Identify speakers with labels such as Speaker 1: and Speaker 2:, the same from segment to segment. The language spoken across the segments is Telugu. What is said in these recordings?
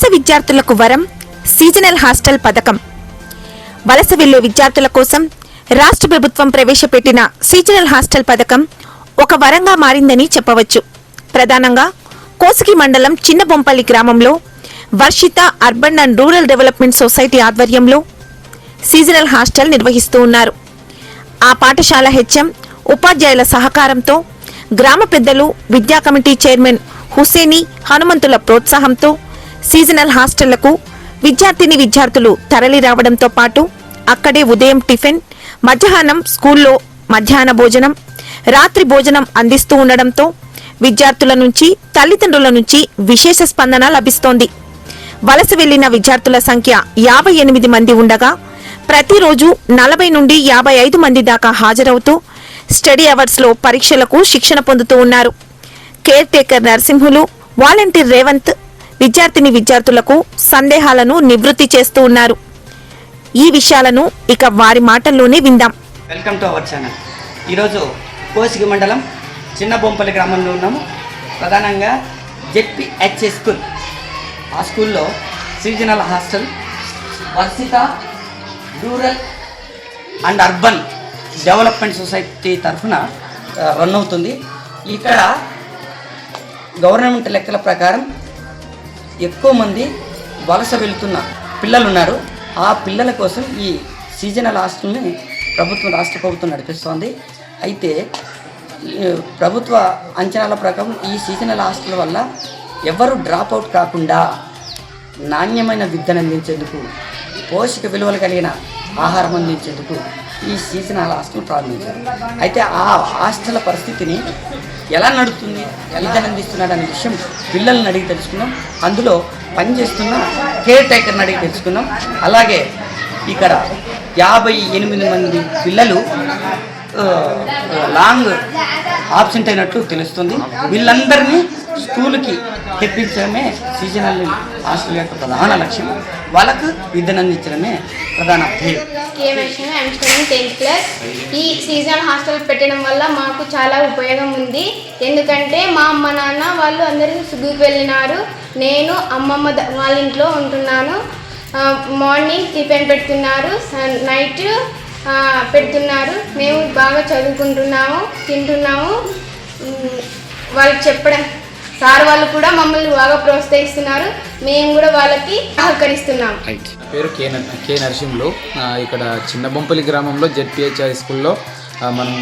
Speaker 1: వలస విద్యార్థులకు వరం సీజనల్ హాస్టల్ పథకం. వలస వెళ్ళే విద్యార్థుల కోసం రాష్ట్ర ప్రభుత్వం ప్రవేశపెట్టిన సీజనల్ హాస్టల్ పథకం ఒక వరంగా మారిందని చెప్పవచ్చు. ప్రధానంగా కోసకి మండలం చిన్నబొంపల్లి గ్రామంలో Varshitha urban and rural development society ఆధ్వర్యంలో సీజనల్ హాస్టల్ నిర్వహిస్తూ ఉన్నారు. ఆ పాఠశాల హెచ్ఎం ఉపాధ్యాయుల సహకారంతో గ్రామ పెద్దలు విద్యా కమిటీ చైర్మన్ హుసేని హనుమంతుల ప్రోత్సాహంతో సీజనల్ హాస్టళ్ళకు విద్యార్థిని విద్యార్థులు తరలి రావడంతో పాటు అక్కడే ఉదయం టిఫిన్ మధ్యాహ్నం స్కూల్లో మధ్యాహ్న భోజనం రాత్రి భోజనం అందిస్తూ ఉండడంతో విద్యార్థుల నుంచి తల్లిదండ్రుల నుంచి విశేష స్పందన లభిస్తోంది. వలస వెళ్ళిన విద్యార్థుల సంఖ్య యాభై ఎనిమిది మంది ఉండగా ప్రతిరోజు నలభై నుండి యాభై ఐదు మంది దాకా హాజరవుతూ స్టడీ అవర్స్లో పరీక్షలకు శిక్షణ పొందుతూ ఉన్నారు. Care taker Narasimhulu volunteer Revanth విద్యార్థిని విద్యార్థులకు సందేహాలను నివృత్తి చేస్తూ ఉన్నారు. ఈ విషయాలను ఇక వారి మాటల్లోనే విందాం.
Speaker 2: వెల్కమ్ టు అవర్ ఛానల్ ఈరోజు కోసిగి మండలం చిన్న బొంపల్లి గ్రామంలో ఉన్నాము. ప్రధానంగా జెడ్పిహెచ్ఎస్ స్కూల్. ఆ స్కూల్లో seasonal hostel Varshitha rural and urban development society తరఫున రన్ అవుతుంది. ఇక్కడ గవర్నమెంట్ లెక్కల ప్రకారం ఎక్కువ మంది వలస వెళ్తున్న పిల్లలు ఉన్నారు ఆ పిల్లల కోసం ఈ సీజనల్ హాస్టల్ని ప్రభుత్వం రాష్ట్ర ప్రభుత్వం నడిపిస్తోంది. అయితే ఈ ప్రభుత్వ అంచనాల ప్రకారం ఈ సీజనల్ హాస్టల్ వల్ల ఎవరు డ్రాప్ అవుట్ కాకుండా నాణ్యమైన విద్యను అందించేందుకు పోషక విలువలు కలిగిన ఆహారం అందించేందుకు ఈ సీజనల్ హాస్టల్ ప్రారంభించారు. అయితే ఆ హాస్టల్ పరిస్థితిని ఎలా నడుస్తుంది విద్యను అందిస్తున్నాడు అనే విషయం పిల్లల్ని అడిగి తెలుసుకున్నాం. అందులో పనిచేస్తున్న కేర్ టేకర్ని అడిగి తెలుసుకున్నాం. అలాగే ఇక్కడ యాభై ఎనిమిది మంది పిల్లలు లాంగ్ ఆబ్సెంట్ అయినట్టు తెలుస్తుంది. వీళ్ళందరినీ స్కూల్కి తెప్పించడమే సీజనల్ హాస్టల్ యొక్క ప్రధాన లక్ష్యం. వాళ్ళకు విద్యను అందించడమే ప్రధాన ధ్యేయం.
Speaker 3: Tenth class. ఈ సీజనల్ హాస్టల్ పెట్టడం వల్ల మాకు చాలా ఉపయోగం ఉంది. ఎందుకంటే మా అమ్మ నాన్న వాళ్ళు అందరూ సుగ్గుకు వెళ్ళినారు. నేను అమ్మమ్మ వాళ్ళ ఇంట్లో ఉంటున్నాను. మార్నింగ్ టిఫిన్ పెడుతున్నారు నైట్ పెడుతున్నారు. మేము బాగా చదువుకుంటున్నాము తింటున్నాము. వాళ్ళకి చెప్పడం సార్ వాళ్ళు కూడా మమ్మల్ని బాగా ప్రోత్సహిస్తున్నారు. మేము కూడా వాళ్ళకి సహకరిస్తున్నాం
Speaker 4: పేరు కే కే నరసింహులు. ఇక్కడ చిన్నబొంపల్లి గ్రామంలో జెడ్పిహెచ్ హై స్కూల్లో మనం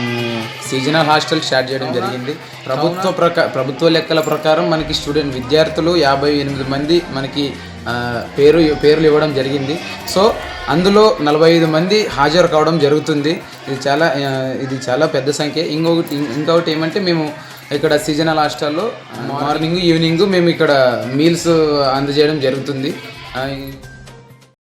Speaker 4: సీజనల్ హాస్టల్ స్టార్ట్ చేయడం జరిగింది. ప్రభుత్వ ప్రకా ప్రభుత్వ లెక్కల ప్రకారం మనకి స్టూడెంట్ విద్యార్థులు యాభై ఎనిమిది మంది మనకి పేరు పేర్లు ఇవ్వడం జరిగింది. సో అందులో నలభై ఐదు మంది హాజరు కావడం జరుగుతుంది. ఇది చాలా ఇది చాలా పెద్ద సంఖ్య. ఇంకొకటి ఇంకొకటి ఏమంటే మేము ఇక్కడ సీజనల్ హాస్టల్లో మార్నింగ్ ఈవినింగ్ మేము ఇక్కడ మీల్స్ అందజేయడం జరుగుతుంది.